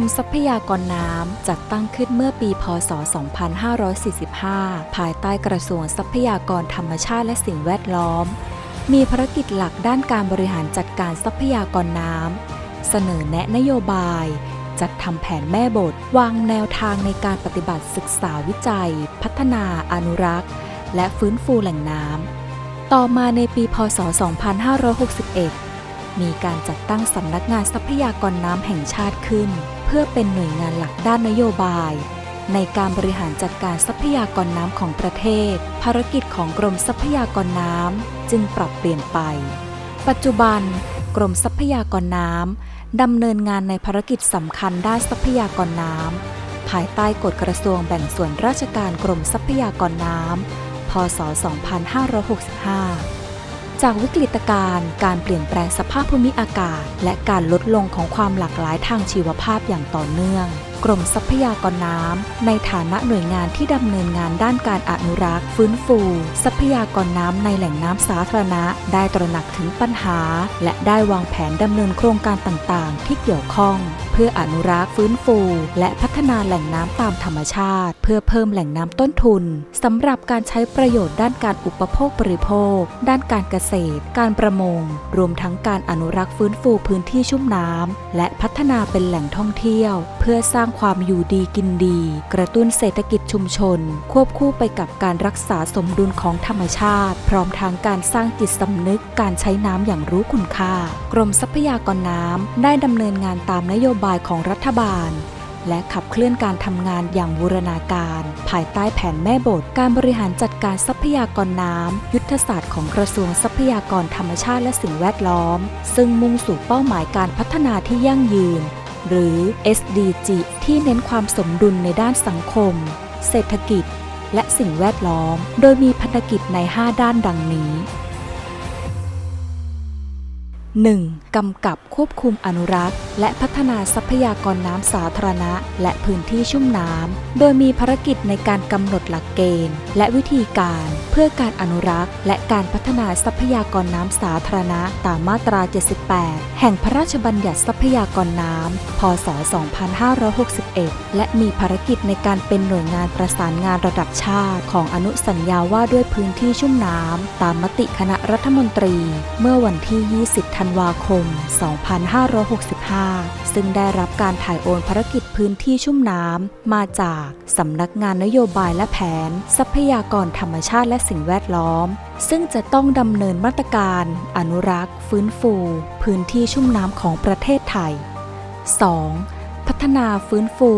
มทรัพยากรน้ำจัดตั้งขึ้นเมื่อปี พศ 2545 ภายใต้กระทรวงทรัพยากรธรรมชาติและสิ่งแวดล้อม มีภารกิจหลักด้านการบริหารจัดการทรัพยากรน้ำ เสนอแนะนโยบาย จัดทำแผนแม่บท วางแนวทางในการปฏิบัติศึกษาวิจัย พัฒนาอนุรักษ์ และฟื้นฟูแหล่งน้ำ ต่อมาในปี พศ 2561 มีการจัดตั้งสำนักงานทรัพยากรน้ำแห่งชาติขึ้น เพื่อเป็นหน่วยงานหลักด้านนโยบาย ในการบริหารจัดการทรัพยากรน้ำของประเทศ ภารกิจของกรมทรัพยากรน้ำจึงปรับเปลี่ยนไป ปัจจุบัน กรมทรัพยากรน้ำดำเนินงานในภารกิจสำคัญด้านทรัพยากรน้ำภายใต้กฎกระทรวงแบ่งส่วนราชการกรมทรัพยากรน้ำพศ 2565 จากวิกฤตการณ์การเปลี่ยนแปลงสภาพภูมิอากาศ และการลดลงของความหลากหลายทางชีวภาพอย่างต่อเนื่อง กรมทรัพยากรน้ำ ในฐานะหน่วยงานที่ดำเนินงานด้านการอนุรักษ์ ฟื้นฟู ทรัพยากรน้ำในแหล่งน้ำสาธารณะ ได้ตระหนักถึงปัญหา และได้วางแผนดำเนินโครงการต่างๆ ที่เกี่ยวข้อง เพื่ออนุรักษ์ฟื้นฟู และพัฒนาแหล่งน้ำตามธรรมชาติ เพื่อเพิ่มแหล่งน้ำต้นทุนสำหรับการใช้ประโยชน์ด้านการอุปโภคบริโภค ด้านการเกษตร การประมง รวมทั้งการอนุรักษ์ฟื้นฟูพื้นที่ชุ่มน้ำและพัฒนาเป็นแหล่งท่องเที่ยว เพื่อสร้างางความอยู่ดีกินดี กระตุ้นเศรษฐกิจชุมชน ควบคู่ไปกับการรักษาสมดุลของธรรมชาติ พร้อมทั้งการสร้างจิตสำนึกการใช้น้ำอย่างรู้คุณค่า กรมทรัพยากรน้ำได้ดำเนินงานตามนโยบายของรัฐบาลและขับเคลื่อนการทำงานอย่างบูรณาการ ภายใต้แผนแม่บทการบริหารจัดการทรัพยากรน้ำยุทธศาสตร์ของกระทรวงทรัพยากรธรรมชาติและสิ่งแวดล้อม ซึ่งมุ่งสู่เป้าหมายการพัฒนาที่ยั่งยืน หรือ SDG ที่เน้นความสมดุลในด้านสังคม เศรษฐกิจ และสิ่งแวดล้อม โดยมีพันธกิจใน 5 ด้านดังนี้ 1. กำกับควบคุมอนุรักษ์ และพัฒนาทรัพยากรน้ำสาธารณะ และพื้นที่ชุ่มน้ำ โดยมีภารกิจในการกำหนดหลักเกณฑ์ และวิธีการเพื่อการอนุรักษ์ และการพัฒนาทรัพยากรน้ำสาธารณะตามมาตรา 78 แห่งพระราชบัญญัติทรัพยากรน้ำ พศ 2561 และมีภารกิจในการเป็นหน่วยงานประสานงานระดับชาติ ของอนุสัญญาว่าด้วยพื้นที่ชุ่มน้ำตามมติคณะรัฐมนตรี เมื่อวันที่ 20ธันวาคม 2565 ซึ่งได้รับการถ่ายโอนภารกิจพื้นที่ชุ่มน้ำ มาจากสำนักงานนโยบายและแผน ทรัพยากรธรรมชาติและสิ่งแวดล้อม ซึ่งจะต้องดำเนินมาตรการ อนุรักษ์ ฟื้นฟู พื้นที่ชุ่มน้ำของประเทศไทย 2. พัฒนาฟื้นฟู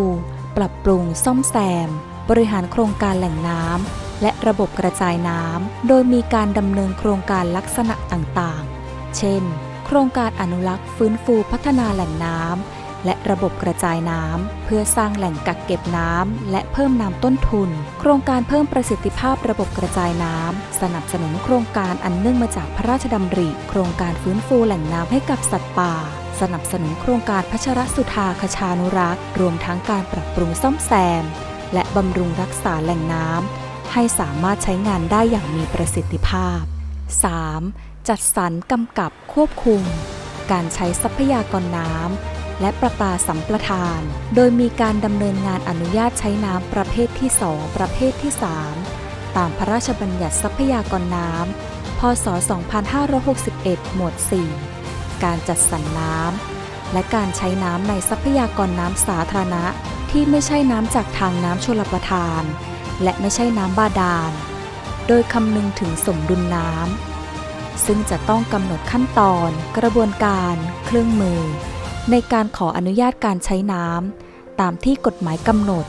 ปรับปรุงซ่อมแซม บริหารโครงการแหล่งน้ำและระบบกระจายน้ำ โดยมีการดำเนินโครงการลักษณะต่างๆ เช่น ครงการอนุรักษ์ฟื้นฟูพัฒนาแหล่งน้ำและระบบกระจายน้ำเพื่อสร้างแหล่งกักเก็บน้ำและเพิ่มน้ำต้นทุน โครงการเพิ่มประสิทธิภาพระบบกระจายน้ำสนับสนุนโครงการอันเนื่องมาจากพระราชดำริ โครงการฟื้นฟูแหล่งน้ำให้กับสัตว์ป่าสนับสนุนโครงการพัชรสุธาคชานุรักษ์ รวมทั้งการปรับปรุงซ่อมแซม และบำรุงรักษาแหล่งน้ำให้สามารถใช้งานได้อย่างมีประสิทธิภาพ 3. จัดสรรกำกับควบคุม การใช้ทรัพยากรน้ำและประปาสัมปทาน โดยมีการดำเนินงานอนุญาตใช้น้ำประเภทที่ 2 ประเภทที่ 3 ตามพระราชบัญญัติทรัพยากรน้ำพศ 2561 หมวด 4 การจัดสรรน้ำและการใช้น้ำในทรัพยากรน้ำสาธารณะ ที่ไม่ใช่น้ำจากทางน้ำชลประทาน และไม่ใช่น้ำบาดาล โดยคำนึงถึงสมดุลน้ำ ซึ่งจะต้องกำหนดขั้นตอน กระบวนการ เครื่องมือ ในการขออนุญาตการใช้น้ำตามที่กฎหมายกำหนด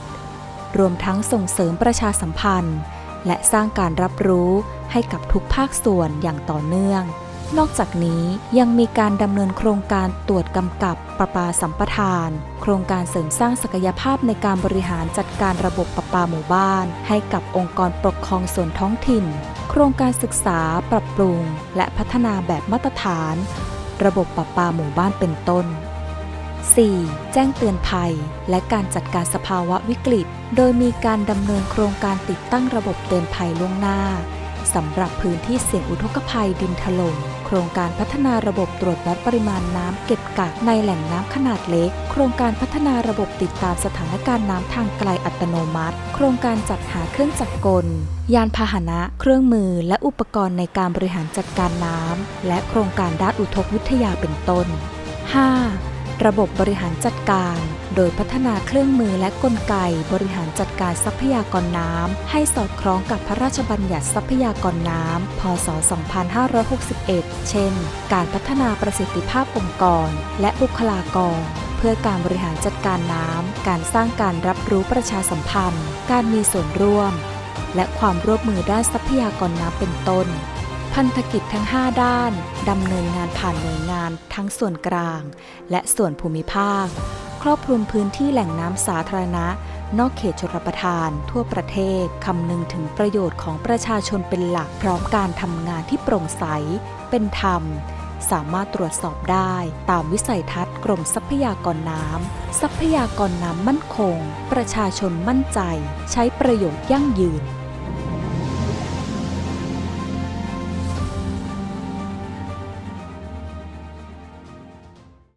รวมทั้งส่งเสริมประชาสัมพันธ์ และสร้างการรับรู้ให้กับทุกภาคส่วนอย่างต่อเนื่อง นอกจากนี้ยังมีการดำเนินโครงการตรวจกำกับประปาสัมปทาน โครงการเสริมสร้างศักยภาพในการบริหารจัดการระบบประปาหมู่บ้าน ให้กับองค์กรปกครองส่วนท้องถิ่น โครงการศึกษาปรับปรุง และพัฒนาแบบมาตรฐาน ระบบประปาหมู่บ้านเป็นต้น 4. แจ้งเตือนภัย และการจัดการสภาวะวิกฤต โดยมีการดำเนินโครงการติดตั้งระบบเตือนภัยล่วงหน้า สำหรับพื้นที่เสี่ยงอุทกภัยดินถล่มโครงการพัฒนาระบบตรวจวัดปริมาณน้ำเก็บกักในแหล่งน้ำขนาดเล็ก โครงการพัฒนาระบบติดตามสถานการณ์น้ำทางไกลอัตโนมัติ โครงการจัดหาเครื่องจักรกล ยานพาหนะ เครื่องมือ และอุปกรณ์ในการบริหารจัดการน้ำและโครงการด้านอุทกวิทยาเป็นต้น 5. ระบบบริหารจัดการ โดยพัฒนาเครื่องมือและกลไกบริหารจัดการทรัพยากรน้ำ ให้สอดคล้องกับพระราชบัญญัติทรัพยากรน้ำ พศ 2561 เช่น การพัฒนาประสิทธิภาพองค์กร และบุคลากรเพื่อการบริหารจัดการน้ำ การสร้างการรับรู้ประชาสัมพันธ์ การมีส่วนร่วม และความร่วมมือด้านทรัพยากรน้ำเป็นต้น พันธกิจทั้ง 5 ด้าน ดำเนินงานผ่านหน่วยงานทั้งส่วนกลาง และส่วนภูมิภาค ครอบคลุมพื้นที่แหล่งน้ำสาธารณะ นอกเขตชลประทาน ทั่วประเทศคำนึงถึงประโยชน์ของประชาชนเป็นหลักพร้อมการทำงานที่โปร่งใส เป็นธรรม สามารถตรวจสอบได้ตามวิสัยทัศน์กรมทรัพยากรน้ำทรัพยากรน้ำมั่นคง ประชาชนมั่นใจ ใช้ประโยชน์ยั่งยืน